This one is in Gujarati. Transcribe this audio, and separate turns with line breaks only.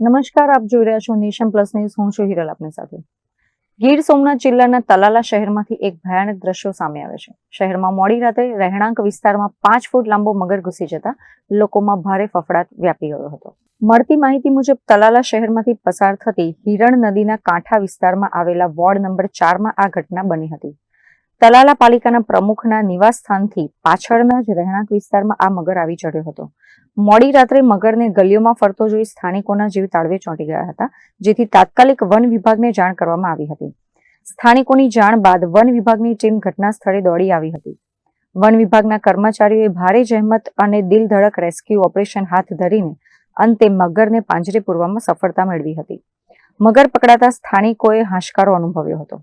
નમસ્કાર, આપ જોઈ રહ્યા છો નેશન પ્લસ ન્યૂઝ. હું છું હિરલ આપની સાથે. ગીર સોમનાથ જિલ્લાના તલાલા શહેરમાંથી એક ભયાનક દ્રશ્યો સામે આવે છે. શહેરમાં મોડી રાત્રે રહેણાંક વિસ્તારમાં પાંચ ફૂટ લાંબો મગર ઘૂસી જતા લોકોમાં ભારે ફફડાટ વ્યાપી ગયો હતો. મળતી માહિતી મુજબ, તલાલા શહેરમાંથી પસાર થતી હિરણ નદીના કાંઠા વિસ્તારમાં આવેલા વોર્ડ નંબર ચારમાં આ ઘટના બની હતી. તલાલા પાલિકાના પ્રમુખના નિવાસ સ્થાનથી પાછળના જ રહેણાંક વિસ્તારમાં આ મગર આવી ચડ્યો હતો. મોડી રાત્રે મગરને ગલીઓમાં ફરતો જોઈ સ્થાનિકોના જીવ તાળવે ચોંટી ગયા હતા, જેથી તાત્કાલિક વન વિભાગને જાણ કરવામાં આવી હતી. સ્થાનિકોની જાણ બાદ વન વિભાગની ટીમ ઘટના સ્થળે દોડી આવી હતી. વન વિભાગના કર્મચારીઓએ ભારે જહેમત અને દિલ ધડક રેસ્ક્યુ ઓપરેશન હાથ ધરીને અંતે મગરને પાંજરે પૂરવામાં સફળતા મેળવી હતી. મગર પકડાતા સ્થાનિકોએ હાશકારો અનુભવ્યો હતો.